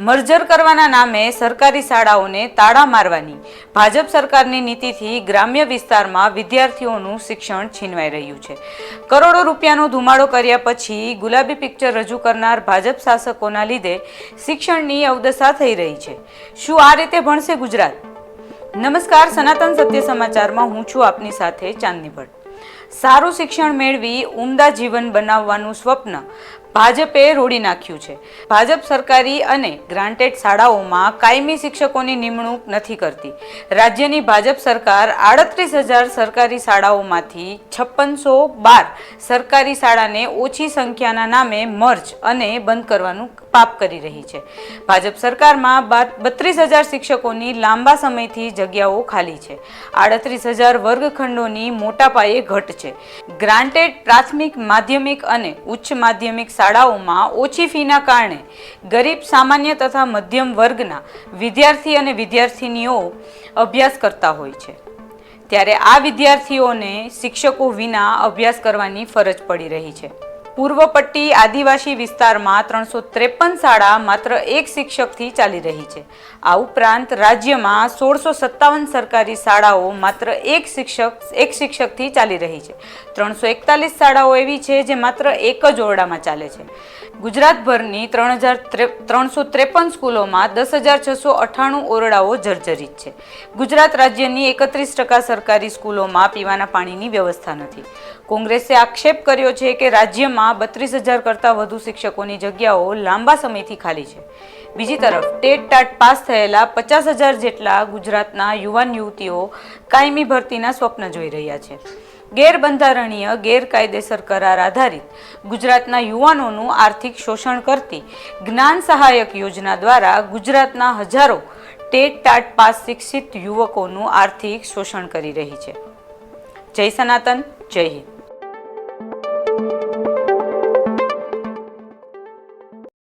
Merger કરવાના નામે સરકારી શાળાઓને તાળા મારવાની. ભાજપ સરકારની નીતિથી ગ્રામ્ય વિસ્તારમાં વિદ્યાર્થીઓનું શિક્ષણ છીનવાઈ રહ્યું છે. કરોડો રૂપિયાનો ધુમાડો કર્યા પછી ગુલાબી પિક્ચર રજૂ કરનાર ભાજપ શાસકોના લીધે શિક્ષણની અવદશા થઈ રહી છે. શું આ રીતે ભણશે ગુજરાત? નમસ્કાર, સનાતન સત્ય સમાચારમાં હું છું આપની સાથે ચાંદની ભટ્ટ. સારું શિક્ષણ મેળવી ઉમદા જીવન બનાવવાનું સ્વપ્ન ભાજપે રોડી નાખ્યું છે. ભાજપ સરકારી અને ગ્રાન્ટેડ શાળાઓમાં કાયમી શિક્ષકોની નિમણૂક નથી કરતી. રાજ્યની ભાજપ સરકાર આડત્રીસ હજાર સરકારી શાળાઓમાંથી છપ્પનસો બાર સરકારી શાળાને ઓછી સંખ્યાના નામે મર્જ અને બંધ કરવાનું પાપ કરી રહી છે. ભાજપ સરકારમાં બત્રીસ હજાર શિક્ષકોની લાંબા સમયથી જગ્યાઓ ખાલી છે. આડત્રીસ હજાર વર્ગખંડોની મોટા પાયે ઘટ છે ગ્રાન્ટેડ પ્રાથમિક, માધ્યમિક અને ઉચ્ચ માધ્યમિક શાળાઓમાં ઓછી ફીના કારણે ગરીબ, સામાન્ય તથા મધ્યમ વર્ગના વિદ્યાર્થી અને વિદ્યાર્થિનીઓ અભ્યાસ કરતા હોય છે. ત્યારે આ વિદ્યાર્થીઓને શિક્ષકો વિના અભ્યાસ કરવાની ફરજ પડી રહી છે. પૂર્વ પટ્ટી આદિવાસી વિસ્તારમાં ત્રણસો ત્રેપન શાળા માત્ર એક શિક્ષકથી ચાલી રહી છે. આ ઉપરાંત રાજ્યમાં સોળસો સત્તાવન સરકારી શાળાઓ માત્ર એક શિક્ષક, એક શિક્ષકથી ચાલી રહી છે. ત્રણસો એકતાલીસ શાળાઓ એવી છે જે માત્ર એક જ ઓરડામાં ચાલે છે. ગુજરાતભરની ત્રણ હજાર ત્રણસો ત્રેપન સ્કૂલોમાં દસ હજાર છસો અઠ્ઠાણું ઓરડાઓ જર્જરિત છે. ગુજરાત રાજ્યની એકત્રીસ ટકા સરકારી સ્કૂલોમાં પીવાના પાણીની વ્યવસ્થા નથી. કોંગ્રેસે આક્ષેપ કર્યો છે કે રાજ્યમાં બત્રીસ હજાર કરતાં વધુ શિક્ષકોની જગ્યાઓ લાંબા સમયથી ખાલી છે. બીજી તરફ, ટેટ ટાટ પાસ થયેલા પચાસ હજાર જેટલા ગુજરાતના યુવાન યુવતીઓ કાયમી ભરતીના સ્વપ્ન જોઈ રહ્યા છે. ગેરબંધારણીય, ગેરકાયદેસર કરાર આધારિત ગુજરાતના યુવાનોનું આર્થિક શોષણ કરતી જ્ઞાન સહાયક યોજના દ્વારા ગુજરાતના હજારો ટેટ ટાટ પાસ શિક્ષિત યુવકોનું આર્થિક શોષણ કરી રહી છે. જય સનાતન, જય હિન્દ.